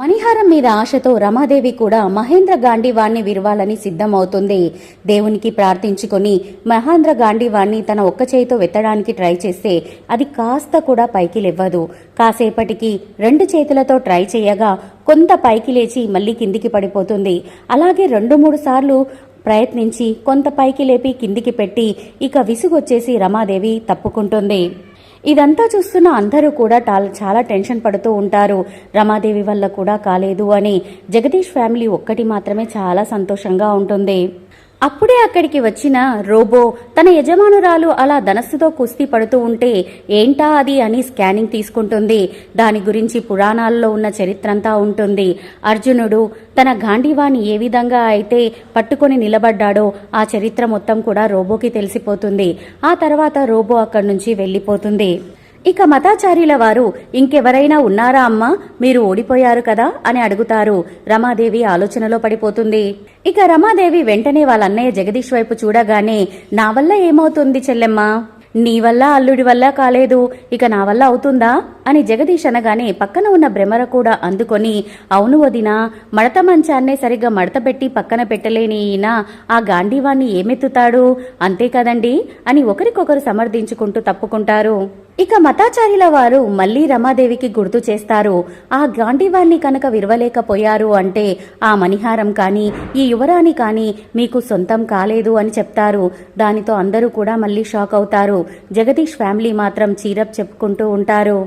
మణిహారం మీద ఆశతో రమాదేవి కూడా మహేంద్ర గాంధీవాణ్ణి విరవాలని సిద్ధమవుతుంది. దేవునికి ప్రార్థించుకొని మహేంద్ర గాంధీవాణ్ణి తన ఒక్క చేయితో వెత్తడానికి ట్రై చేస్తే అది కాస్త కూడా పైకి లేవ్వదు. కాసేపటికి రెండు చేతులతో ట్రై చేయగా కొంత పైకి లేచి మళ్ళీ కిందికి పడిపోతుంది. అలాగే రెండు మూడు సార్లు ప్రయత్నించి కొంత పైకి లేపి కిందికి పెట్టి ఇక విసుగొచ్చేసి రమాదేవి తప్పుకుంటుంది. ఇదంతా చూస్తున్న అందరూ కూడా టాల్- చాలా టెన్షన్ పడుతూ ఉంటారు. రమాదేవి వల్ల కూడా కాలేదు అని. జగదీష్ ఫ్యామిలీ ఒక్కటి మాత్రమే చాలా సంతోషంగా ఉంటుంది. అప్పుడే అక్కడికి వచ్చిన రోబో తన యజమానురాలు అలా ధనస్సుతో కుస్తీ పడుతూ ఉంటే ఏంటా అది? అని స్కానింగ్ తీసుకుంటుంది. దాని గురించి పురాణాల్లో ఉన్న చరిత్రంతా ఉంటుంది. అర్జునుడు తన గాంధీవాన్ని ఏ విధంగా అయితే పట్టుకొని నిలబడ్డాడో ఆ చరిత్ర మొత్తం కూడా రోబోకి తెలిసిపోతుంది. ఆ తర్వాత రోబో అక్కడి నుంచి వెళ్ళిపోతుంది. ఇక మతాచార్యుల వారు ఇంకెవరైనా ఉన్నారా అమ్మా? మీరు ఓడిపోయారు కదా? అని అడుగుతారు. రమాదేవి ఆలోచనలో పడిపోతుంది. ఇక రమాదేవి వెంటనే వాళ్ళ అన్నయ్య జగదీష్ వైపు చూడగానే నా వల్ల ఏమవుతుంది చెల్లెమ్మ? నీ వల్ల అల్లుడి వల్ల కాలేదు. ఇక నా వల్ల అవుతుందా? అని జగదీష్ అనగానే పక్కన ఉన్న భ్రమర కూడా అందుకొని అవును వదినా మడత మంచాన్నే సరిగ్గా మడత పెట్టి పక్కన పెట్టలేని ఈయన ఆ గాంధీవాణ్ణి ఏమెత్తుతాడు? అంతే కదండి? అని ఒకరికొకరు సమర్థించుకుంటూ తప్పుకుంటారు. ఇక మతాచార్యుల వారు మళ్ళీ రమాదేవికి గుర్తు చేస్తారు. ఆ గాంధీవాన్ని కనుక విరవలేకపోయారు అంటే ఆ మణిహారం కానీ ఈ యువరాణి కానీ మీకు సొంతం కాలేదు అని చెప్తారు. దానితో అందరూ కూడా మళ్ళీ షాక్ అవుతారు. జగదీష్ ఫ్యామిలీ మాత్రం చీరప్ చెప్పుకుంటూ ఉంటారు.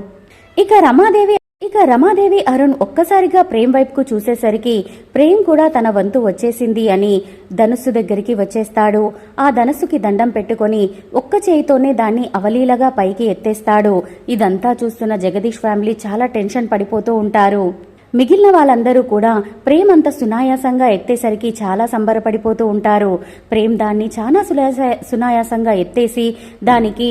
ఇక రమాదేవి ఇక రమాదేవి అరుణ్ ఒక్కసారిగా ప్రేమ్ వైపుకు చూసేసరికి ప్రేమ్ కూడా తన వంతు వచ్చేసింది అని ధనుస్సు దగ్గరికి వచ్చేస్తాడు. ఆ ధనుస్సుకి దండం పెట్టుకొని ఒక్క చేయితోనే దాన్ని అవలీలగా పైకి ఎత్తేస్తాడు. ఇదంతా చూస్తున్న జగదీష్ ఫ్యామిలీ చాలా టెన్షన్ పడిపోతూ ఉంటారు. మిగిలిన వాళ్ళందరూ కూడా ప్రేమ్ అంత సునాయాసంగా ఎత్తేసరికి చాలా సంబరపడిపోతూ ఉంటారు. ప్రేమ్ దాన్ని చాలా సునాయాసంగా ఎత్తేసి దానికి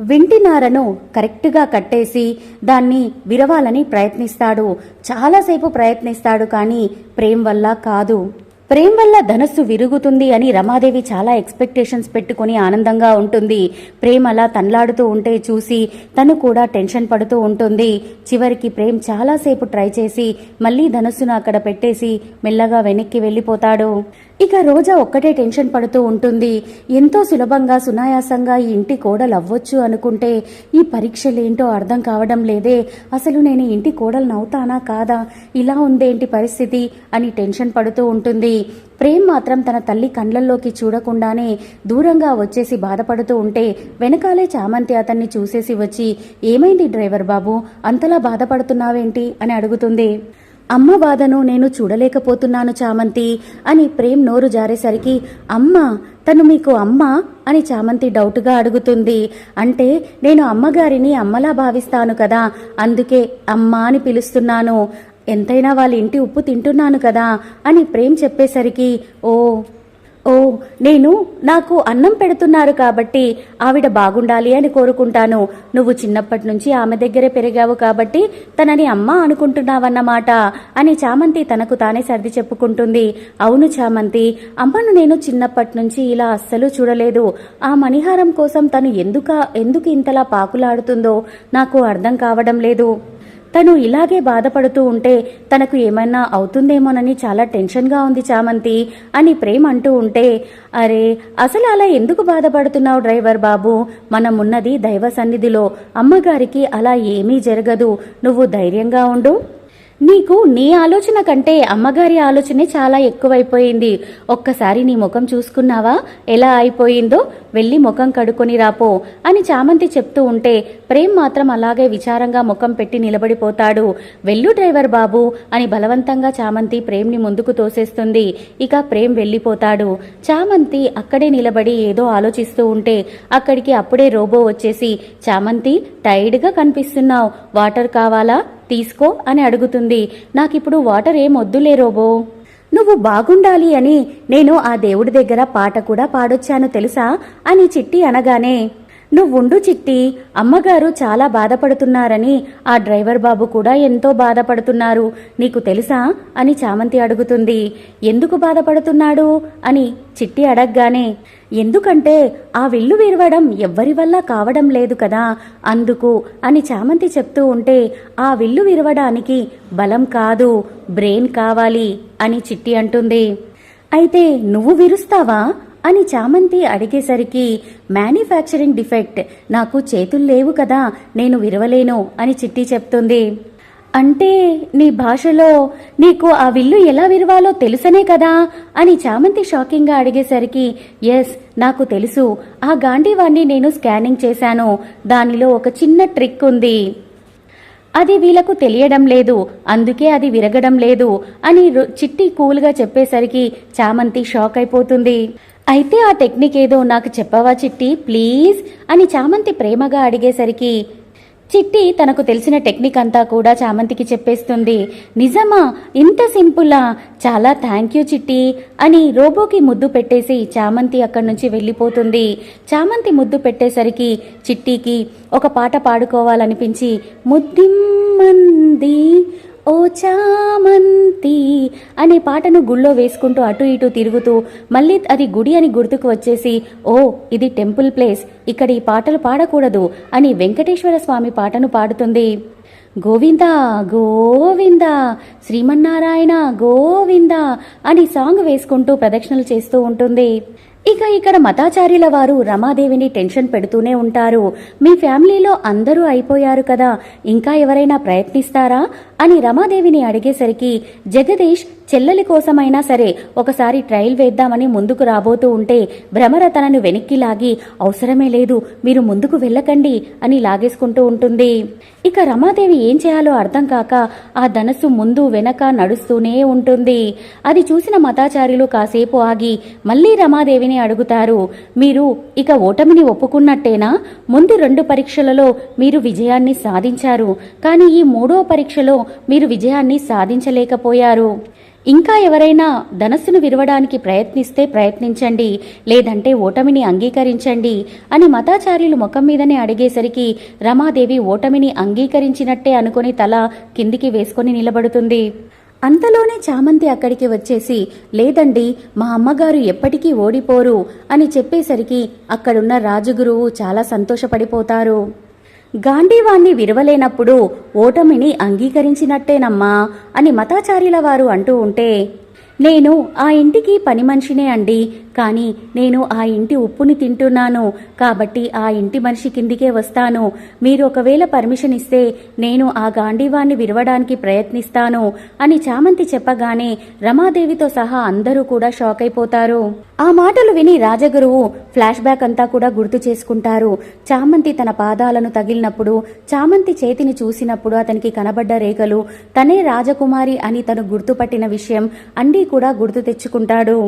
వింటినారను కరెక్ట్గా కట్టేసి దాన్ని విరవాలని ప్రయత్నిస్తాడు. చాలాసేపు ప్రయత్నిస్తాడు కానీ ప్రేమ్ వల్ల కాదు. ప్రేమ్ వల్ల ధనస్సు విరుగుతుంది అని రమాదేవి చాలా ఎక్స్పెక్టేషన్స్ పెట్టుకుని ఆనందంగా ఉంటుంది. ప్రేమ్ అలా తన్లాడుతూ ఉంటే చూసి తను కూడా టెన్షన్ పడుతూ ఉంటుంది. చివరికి ప్రేమ్ చాలాసేపు ట్రై చేసి మళ్ళీ ధనస్సును అక్కడ పెట్టేసి మెల్లగా వెనక్కి వెళ్ళిపోతాడు. ఇక రోజా ఒక్కటే టెన్షన్ పడుతూ ఉంటుంది. ఎంతో సులభంగా సునాయాసంగా ఈ ఇంటి కోడలు అవ్వచ్చు అనుకుంటే ఈ పరీక్షలేంటో అర్థం కావడం లేదే. అసలు నేను ఇంటి కోడలు అవుతానా కాదా? ఇలా ఉందేంటి పరిస్థితి అని టెన్షన్ పడుతూ ఉంటుంది. ప్రేమ్ మాత్రం తన తల్లి కండ్లల్లోకి చూడకుండానే దూరంగా వచ్చేసి బాధపడుతూ ఉంటే వెనకాలే చామంతి అతన్ని చూసేసి వచ్చి ఏమైంది డ్రైవర్ బాబు? అంతలా బాధపడుతున్నావేంటి? అని అడుగుతుంది. అమ్మ బాధను నేను చూడలేకపోతున్నాను చామంతి అని ప్రేమ్ నోరు జారేసరికి అమ్మ తను మీకు అమ్మ అని చామంతి డౌట్గా అడుగుతుంది. అంటే నేను అమ్మగారిని అమ్మలా భావిస్తాను కదా అందుకే అమ్మ అని పిలుస్తున్నాను. ఎంతైనా వాళ్ళ ఇంటి ఉప్పు తింటున్నాను కదా అని ప్రేమ్ చెప్పేసరికి ఓ ఓ నేను నాకు అన్నం పెడుతున్నారు కాబట్టి ఆవిడ బాగుండాలి అని కోరుకుంటాను. నువ్వు చిన్నప్పటి నుంచి ఆమె దగ్గరే పెరిగావు కాబట్టి తనని అమ్మ అనుకుంటున్నావన్నమాట అని చామంతి తనకు తానే సర్ది చెప్పుకుంటుంది. అవును చామంతి అమ్మను నేను చిన్నప్పటి నుంచి ఇలా అస్సలు చూడలేదు. ఆ మణిహారం కోసం తను ఎందుక ఎందుకు ఇంతలా పాకులాడుతుందో నాకు అర్థం కావడం లేదు. తను ఇలాగే బాధపడుతూ ఉంటే తనకు ఏమైనా అవుతుందేమోనని చాలా టెన్షన్గా ఉంది చామంతి అని ప్రేమ్ అంటూ ఉంటే అరే అసలు అలా ఎందుకు బాధపడుతున్నావు డ్రైవర్ బాబు? మనం ఉన్నది దైవ సన్నిధిలో. అమ్మగారికి అలా ఏమీ జరగదు. నువ్వు ధైర్యంగా ఉండు. నీకు నీ ఆలోచన కంటే అమ్మగారి ఆలోచనే చాలా ఎక్కువైపోయింది. ఒక్కసారి నీ ముఖం చూసుకున్నావా? ఎలా అయిపోయిందో? వెళ్ళి ముఖం కడుక్కొని రాపో అని చామంతి చెప్తూ ఉంటే ప్రేమ్ మాత్రం అలాగే విచారంగా ముఖం పెట్టి నిలబడిపోతాడు. వెళ్ళు డ్రైవర్ బాబు అని బలవంతంగా చామంతి ప్రేమ్ని ముందుకు తోసేస్తుంది. ఇక ప్రేమ్ వెళ్ళిపోతాడు. చామంతి అక్కడే నిలబడి ఏదో ఆలోచిస్తూ ఉంటే అక్కడికి అప్పుడే రోబో వచ్చేసి చామంతి టైర్డ్గా కనిపిస్తున్నావు. వాటర్ కావాలా? తీసుకో అని అడుగుతుంది. నాకిప్పుడు వాటర్ ఏం వద్దులే రోబో. నువ్వు బాగుండాలి అని నేను ఆ దేవుడి దగ్గర పాట కూడా పాడొచ్చాను తెలుసా? అని చిట్టి అనగానే నువ్వుండు చిట్టి. అమ్మగారు చాలా బాధపడుతున్నారని ఆ డ్రైవర్ బాబు కూడా ఎంతో బాధపడుతున్నారు. నీకు తెలుసా? అని చామంతి అడుగుతుంది. ఎందుకు బాధపడుతున్నాడు? అని చిట్టి అడగగానే ఎందుకంటే ఆ విల్లు విరవడం ఎవ్వరి వల్ల కావడం లేదు కదా? అందుకు అని చామంతి చెప్తూ ఉంటే ఆ విల్లు విరవడానికి బలం కాదు బ్రెయిన్ కావాలి అని చిట్టి అంటుంది. అయితే నువ్వు విరుస్తావా? అని చామంతి అడిగేసరికి మ్యానుఫ్యాక్చరింగ్ డిఫెక్ట్ నాకు చేతులు లేవు కదా నేను విరవలేను అని చిట్టి చెప్తుంది. అంటే నీ భాషలో నీకు ఆ విల్లు ఎలా విరవాలో తెలుసనే కదా అని చామంతి షాకింగ్గా అడిగేసరికి ఎస్ నాకు తెలుసు. ఆ గాంధీవాణ్ణి నేను స్కానింగ్ చేశాను. దానిలో ఒక చిన్న ట్రిక్ ఉంది. అది వీళ్ళకు తెలియడం లేదు. అందుకే అది విరగడం లేదు అని చిట్టి కూల్గా చెప్పేసరికి చామంతి షాక్ అయిపోతుంది. అయితే ఆ టెక్నిక్ ఏదో నాకు చెప్పవా చిట్టి? ప్లీజ్ అని చామంతి ప్రేమగా అడిగేసరికి చిట్టి తనకు తెలిసిన టెక్నిక్ అంతా కూడా చామంతికి చెప్పేస్తుంది. నిజమా? ఇంత సింపులా? చాలా థ్యాంక్ యూ చిట్టి అని రోబోకి ముద్దు పెట్టేసి చామంతి అక్కడి నుంచి వెళ్ళిపోతుంది. చామంతి ముద్దు పెట్టేసరికి చిట్టికి ఒక పాట పాడుకోవాలనిపించి ముద్దిమ్మంది ఓ చామంతి అనే పాటను గుళ్ళో వేసుకుంటూ అటు ఇటు తిరుగుతూ మళ్ళీ అది గుడి అని గుర్తుకు వచ్చేసి ఓ ఇది టెంపుల్ ప్లేస్ ఇక్కడ ఈ పాటలు పాడకూడదు అని వెంకటేశ్వర స్వామి పాటను పాడుతుంది. గోవింద గోవింద శ్రీమన్నారాయణ గోవింద అని సాంగ్ వేసుకుంటూ ప్రదక్షిణలు చేస్తూ ఉంటుంది. ఇక ఇక్కడ మతాచార్యుల వారు రమాదేవిని టెన్షన్ పెడుతూనే ఉంటారు. మీ ఫ్యామిలీలో అందరూ అయిపోయారు కదా ఇంకా ఎవరైనా ప్రయత్నిస్తారా? అని రమాదేవిని అడిగేసరికి జగదీష్ చెల్లెలి కోసమైనా సరే ఒకసారి ట్రయల్ వేద్దామని ముందుకు రాబోతూ ఉంటే భ్రమర తనను వెనక్కి లాగి అవసరమే లేదు మీరు ముందుకు వెళ్ళకండి అని లాగేసుకుంటూ ఉంటుంది. ఇక రమాదేవి ఏం చేయాలో అర్థం కాక ఆ ధనస్సు ముందు వెనక నడుస్తూనే ఉంటుంది. అది చూసిన మతాచార్యులు కాసేపు ఆగి మళ్ళీ రమాదేవిని అడుగుతారు. మీరు ఇక ఓటమిని ఒప్పుకున్నట్టేనా? ముందు రెండు పరీక్షలలో మీరు విజయాన్ని సాధించారు. కానీ ఈ మూడో పరీక్షలో మీరు విజయాన్ని సాధించలేకపోయారు. ఇంకా ఎవరైనా ధనస్సును విరవడానికి ప్రయత్నిస్తే ప్రయత్నించండి. లేదంటే ఓటమిని అంగీకరించండి అని మతాచార్యులు ముఖం మీదనే అడిగేసరికి రమాదేవి ఓటమిని అంగీకరించినట్టే అనుకుని తల కిందికి వేసుకొని నిలబడుతుంది. అంతలోనే చామంతి అక్కడికి వచ్చేసి లేదండి మా అమ్మగారు ఎప్పటికీ ఓడిపోరు అని చెప్పేసరికి అక్కడున్న రాజుగురువు చాలా సంతోషపడిపోతారు. గాంధీవాణ్ణి విరవలేనప్పుడు ఓటమిని అంగీకరించినట్టేనమ్మా అని మతాచార్యుల వారు అంటూ ఉంటే నేను ఆ ఇంటికి పని మనిషినే అండి కానీ నేను ఆ ఇంటి ఉప్పుని తింటున్నాను. కాబట్టి ఆ ఇంటి మనిషి కిందికే వస్తాను. మీరు ఒకవేళ పర్మిషన్ ఇస్తే నేను ఆ గాంధీవాన్ని విరవడానికి ప్రయత్నిస్తాను అని చామంతి చెప్పగానే రమాదేవితో సహా అందరూ కూడా షాక్ అయిపోతారు. ఆ మాటలు విని రాజగురువు ఫ్లాష్ బ్యాక్ అంతా కూడా గుర్తు చేసుకుంటారు. చామంతి తన పాదాలను తగిలినప్పుడు చామంతి చేతిని చూసినప్పుడు అతనికి కనబడ్డ రేఖలు తనే రాజకుమారి అని తను గుర్తుపట్టిన విషయం అండీ కూడా గుర్తు తెచ్చుకుంటాడు.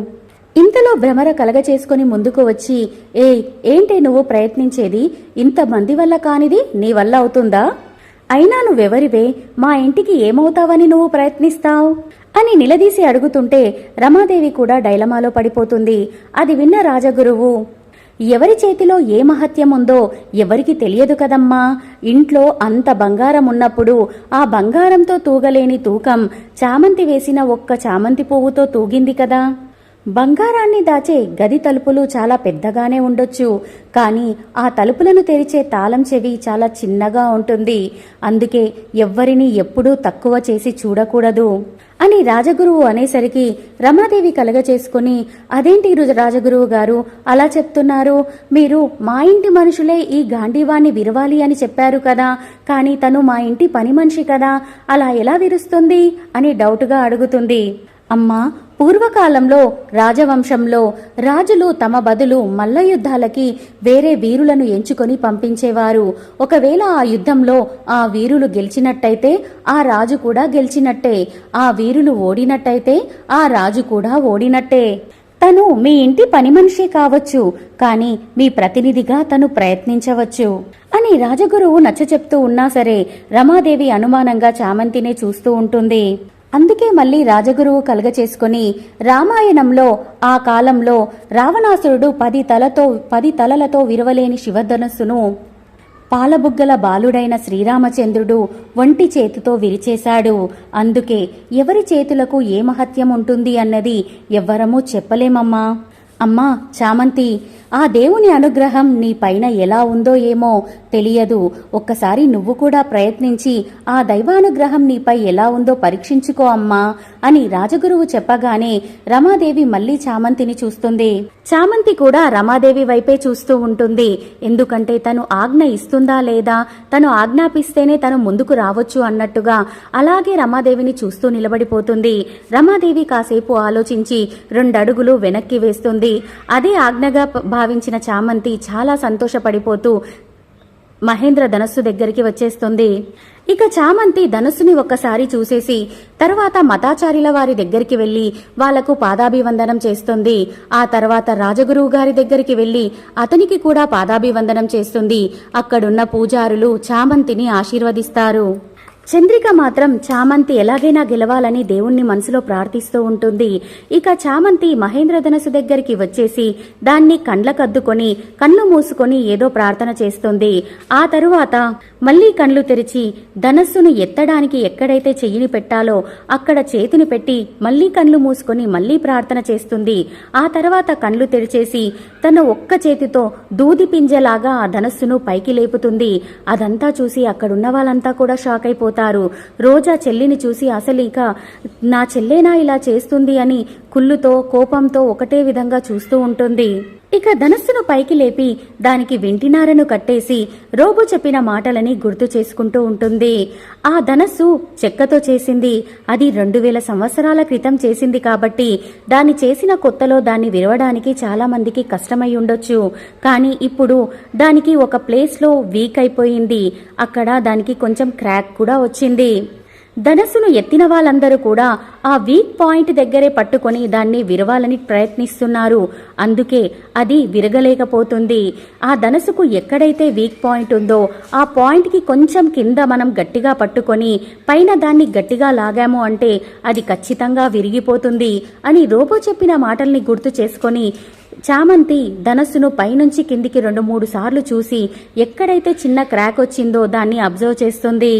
ఇంతలో భ్రమర కలగ చేసుకుని ముందుకు వచ్చి ఏ ఏంటి నువ్వు ప్రయత్నించేది? ఇంతమంది వల్ల కానిది? నీ వల్ల అవుతుందా? అయినా నువ్వెవరివే? మా ఇంటికి ఏమవుతావని నువ్వు ప్రయత్నిస్తావు? అని నిలదీసి అడుగుతుంటే రమాదేవి కూడా డైలమాలో పడిపోతుంది. అది విన్న రాజగురువు ఎవరి చేతిలో ఏ మహత్యం ఉందో ఎవరికి తెలియదు కదమ్మా. ఇంట్లో అంత బంగారం ఉన్నప్పుడు ఆ బంగారంతో తూగలేని తూకం చామంతి వేసిన ఒక్క చామంతి పువ్వుతో తూగింది కదా. బంగారాన్ని దాచే గది తలుపులు చాలా పెద్దగానే ఉండొచ్చు కానీ ఆ తలుపులను తెరిచే తాళం చెవి చాలా చిన్నగా ఉంటుంది. అందుకే ఎవ్వరిని ఎప్పుడూ తక్కువ చేసి చూడకూడదు అని రాజగురువు అనేసరికి రమాదేవి కలగచేసుకుని అదేంటి రాజగురువు గారు అలా చెప్తున్నారు? మీరు మా ఇంటి మనుషులే ఈ గాంధీవాన్ని విరవాలి అని చెప్పారు కదా కానీ తను మా ఇంటి పని మనిషి కదా అలా ఎలా విరుస్తుంది? అని డౌట్గా అడుగుతుంది. అమ్మా పూర్వకాలంలో రాజవంశంలో రాజులు తమ బదులు మల్ల యుద్ధాలకి వేరే వీరులను ఎంచుకొని పంపించేవారు. ఒకవేళ ఆ యుద్ధంలో ఆ వీరులు గెలిచినట్టయితే ఆ రాజు కూడా గెలిచినట్టే. ఆ వీరులు ఓడినట్టయితే ఆ రాజు కూడా ఓడినట్టే. తను మీ ఇంటి పని మనిషి కావచ్చు కానీ మీ ప్రతినిధిగా తను ప్రయత్నించవచ్చు. అని రాజగురువు నచ్చ చెప్తూ ఉన్నా సరే రమాదేవి అనుమానంగా చామంతినే చూస్తూ ఉంటుంది. అందుకే మళ్ళీ రాజగురువు కలగచేసుకుని రామాయణంలో ఆ కాలంలో రావణాసురుడు పది తలతో పది తలలతో విరవలేని శివధనస్సును పాలబుగ్గల బాలుడైన శ్రీరామచంద్రుడు ఒంటి చేతితో విరిచేశాడు. అందుకే ఎవరి చేతులకు ఏ మహత్యం ఉంటుంది అన్నది ఎవ్వరమూ చెప్పలేమమ్మా. అమ్మా చామంతి ఆ దేవుని అనుగ్రహం నీ పైన ఎలా ఉందో ఏమో తెలియదు. ఒక్కసారి నువ్వు కూడా ప్రయత్నించి ఆ దైవానుగ్రహం నీపై ఎలా ఉందో పరీక్షించుకో అమ్మా అని రాజగురువు చెప్పగానే రమాదేవి మళ్ళీ చామంతిని చూస్తుంది. చామంతి కూడా రమాదేవి వైపే చూస్తూ ఉంటుంది. ఎందుకంటే తను ఆజ్ఞ ఇస్తుందా లేదా? తను ఆజ్ఞాపిస్తేనే తను ముందుకు రావచ్చు అన్నట్టుగా అలాగే రమాదేవిని చూస్తూ నిలబడిపోతుంది. రమాదేవి కాసేపు ఆలోచించి రెండడుగులు వెనక్కి వేస్తుంది. అదే ఆజ్ఞగా భావించిన చామంతి చాలా సంతోషపడిపోతూ మహేంద్ర ధనస్సు దగ్గరికి వచ్చేస్తుంది. ఇక చామంతి ధనస్సుని ఒక్కసారి చూసేసి తర్వాత మతాచార్యుల వారి దగ్గరికి వెళ్ళి వాళ్ళకు పాదాభివందనం చేస్తుంది. ఆ తర్వాత రాజగురువు గారి దగ్గరికి వెళ్ళి అతనికి కూడా పాదాభివందనం చేస్తుంది. అక్కడున్న పూజారులు చామంతిని ఆశీర్వదిస్తారు. చంద్రిక మాత్రం చామంతి ఎలాగైనా గెలవాలని దేవుణ్ణి మనసులో ప్రార్థిస్తూ ఉంటుంది. ఇక చామంతి మహేంద్ర ధనసు దగ్గరికి వచ్చేసి దాన్ని కండ్లకద్దుకొని కళ్ళు మూసుకొని ఏదో ప్రార్థన చేస్తుంది. ఆ తరువాత మళ్ళీ కళ్ళు తెరిచి ధనస్సును ఎత్తడానికి ఎక్కడైతే చెయ్యిని పెట్టాలో అక్కడ చేతిని పెట్టి మళ్ళీ కళ్ళు మూసుకొని మళ్ళీ ప్రార్థన చేస్తుంది. ఆ తర్వాత కళ్ళు తెరిచేసి తన ఒక్క చేతితో దూది పింజలాగా ఆ ధనస్సును పైకి లేపుతుంది. అదంతా చూసి అక్కడున్న వాళ్ళంతా కూడా షాక్ అయిపోతారు. రోజా చెల్లిని చూసి అసలు ఇక నా చెల్లేనా ఇలా చేస్తుంది అని కుళ్ళుతో కోపంతో ఒకటే విధంగా చూస్తూ ఉంటుంది. ఇక ధనస్సును పైకి లేపి దానికి వింటినారను కట్టేసి రోబు చెప్పిన మాటలని గుర్తు చేసుకుంటూ ఉంటుంది. ఆ ధనస్సు చెక్కతో చేసింది. అది రెండు వేల సంవత్సరాల క్రితం చేసింది కాబట్టి దాన్ని చేసిన కొత్తలో దాన్ని విరవడానికి చాలా మందికి కష్టమై ఉండొచ్చు. కానీ ఇప్పుడు దానికి ఒక ప్లేస్లో వీక్ అయిపోయింది. అక్కడ దానికి కొంచెం క్రాక్ కూడా వచ్చింది. ధనస్సును ఎత్తిన వాళ్ళందరూ కూడా ఆ వీక్ పాయింట్ దగ్గరే పట్టుకొని దాన్ని విరవాలని ప్రయత్నిస్తున్నారు. అందుకే అది విరగలేకపోతుంది. ఆ ధనస్సుకు ఎక్కడైతే వీక్ పాయింట్ ఉందో ఆ పాయింట్కి కొంచెం కింద మనం గట్టిగా పట్టుకొని పైన దాన్ని గట్టిగా లాగాము అంటే అది ఖచ్చితంగా విరిగిపోతుంది అని రోబో చెప్పిన మాటల్ని గుర్తు చేసుకొని చామంతి ధనస్సును పైనుంచి కిందికి రెండు మూడు సార్లు చూసి ఎక్కడైతే చిన్న క్రాక్ వచ్చిందో దాన్ని అబ్జర్వ్ చేస్తుంది.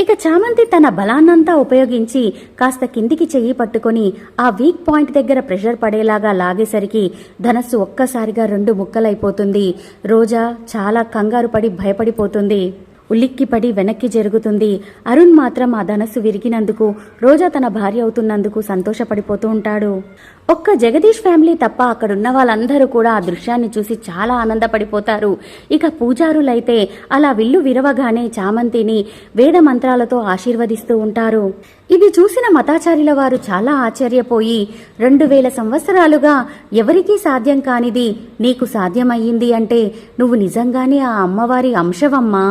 ఇక చామంతి తన బలాన్నంతా ఉపయోగించి కాస్త కిందికి చెయ్యి పట్టుకొని ఆ వీక్ పాయింట్ దగ్గర ప్రెషర్ పడేలాగా లాగేసరికి ధనస్సు ఒక్కసారిగా రెండు ముక్కలైపోతుంది. రోజా చాలా కంగారు పడి భయపడిపోతుంది. ఉలిక్కిపడి వెనక్కి జరుగుతుంది. అరుణ్ మాత్రం ఆ ధనస్సు విరిగినందుకు రోజా తన భార్య అవుతున్నందుకు సంతోషపడిపోతూ ఉంటాడు. ఒక్క జగదీష్ ఫ్యామిలీ తప్ప అక్కడున్న వాళ్ళందరూ కూడా ఆ దృశ్యాన్ని చూసి చాలా ఆనందపడిపోతారు. ఇక పూజారులైతే అలా విల్లు విరవగానే చామంతిని వేద మంత్రాలతో ఆశీర్వదిస్తూ ఉంటారు. ఇది చూసిన మతాచార్యుల వారు చాలా ఆశ్చర్యపోయి రెండు వేల సంవత్సరాలుగా ఎవరికీ సాధ్యం కానిది నీకు సాధ్యమయ్యింది అంటే నువ్వు నిజంగానే ఆ అమ్మవారి అంశవమ్మా?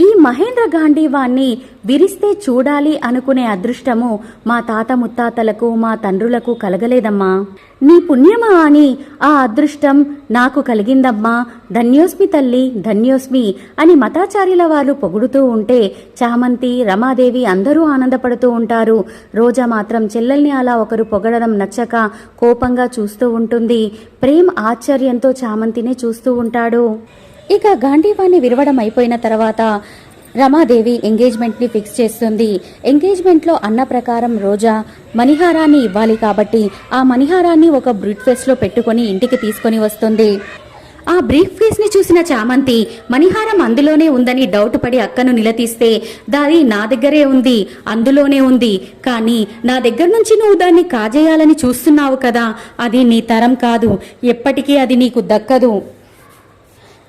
ఈ మహేంద్ర గాంధీవాన్ని విరిస్తే చూడాలి అనుకునే అదృష్టము మా తాత ముత్తాతలకు మా తండ్రులకు కలగలేదమ్మా. నీ పుణ్యమా అని ఆ అదృష్టం నాకు కలిగిందమ్మా. ధన్యోస్మి తల్లి ధన్యోస్మి అని మతాచార్యుల వారు పొగుడుతూ ఉంటే చామంతి రమాదేవి అందరూ ఆనందపడుతూ ఉంటారు. రోజా మాత్రం చెల్లెల్ని అలా ఒకరు పొగడడం నచ్చక కోపంగా చూస్తూ ఉంటుంది. ప్రేమ్ ఆశ్చర్యంతో చామంతినే చూస్తూ ఉంటాడు. ఇక గాంధీవాణ్ణి విరవడం అయిపోయిన తర్వాత రమాదేవి ఎంగేజ్మెంట్ని ఫిక్స్ చేస్తుంది. ఎంగేజ్మెంట్లో అన్న ప్రకారం రోజా మణిహారాన్ని ఇవ్వాలి కాబట్టి ఆ మణిహారాన్ని ఒక బ్రిడ్ ఫేస్లో పెట్టుకొని ఇంటికి తీసుకొని వస్తుంది. ఆ బ్రీఫ్ కేస్ని చూసిన చామంతి మణిహారం అందులోనే ఉందని డౌట్ పడి అక్కను నిలదీస్తే దాది నా దగ్గరే ఉంది అందులోనే ఉంది. కానీ నా దగ్గర నుంచి నువ్వు దాన్ని కాజేయాలని చూస్తున్నావు కదా అది నీ తరం కాదు. ఎప్పటికీ అది నీకు దక్కదు.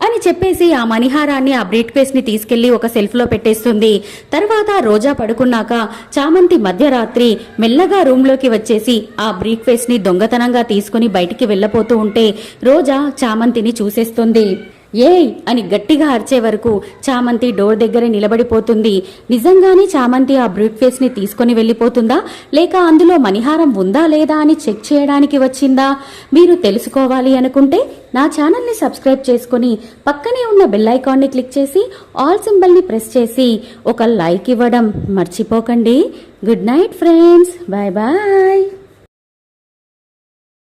అని చెప్పేసి ఆ మణిహారాన్ని ఆ బ్రీట్ కేస్ని తీసుకెళ్ళి ఒక సెల్ఫ్లో పెట్టేస్తుంది. తర్వాత రోజా పడుకున్నాక చామంతి మధ్యరాత్రి మెల్లగా రూమ్లోకి వచ్చేసి ఆ బ్రీట్ కేస్ని దొంగతనంగా తీసుకుని బయటికి వెళ్ళపోతూ ఉంటే రోజా చామంతిని చూసేస్తుంది. ఏయ్ అని గట్టిగా అరిచే వరకు చామంతి డోర్ దగ్గర నిలబడిపోతుంది. నిజంగానే చామంతి ఆ బ్రూట్ ఫేస్ని తీసుకుని తీసుకొని వెళ్ళిపోతుందా? లేక అందులో మణిహారం ఉందా లేదా అని చెక్ చేయడానికి వచ్చిందా? మీరు తెలుసుకోవాలి అనుకుంటే నా ఛానల్ని సబ్స్క్రైబ్ చేసుకొని పక్కనే ఉన్న బెల్ ఐకాన్ని క్లిక్ చేసి ఆల్ సింబల్ని ప్రెస్ చేసి ఒక లైక్ ఇవ్వడం మర్చిపోకండి. Good night friends. Bye bye.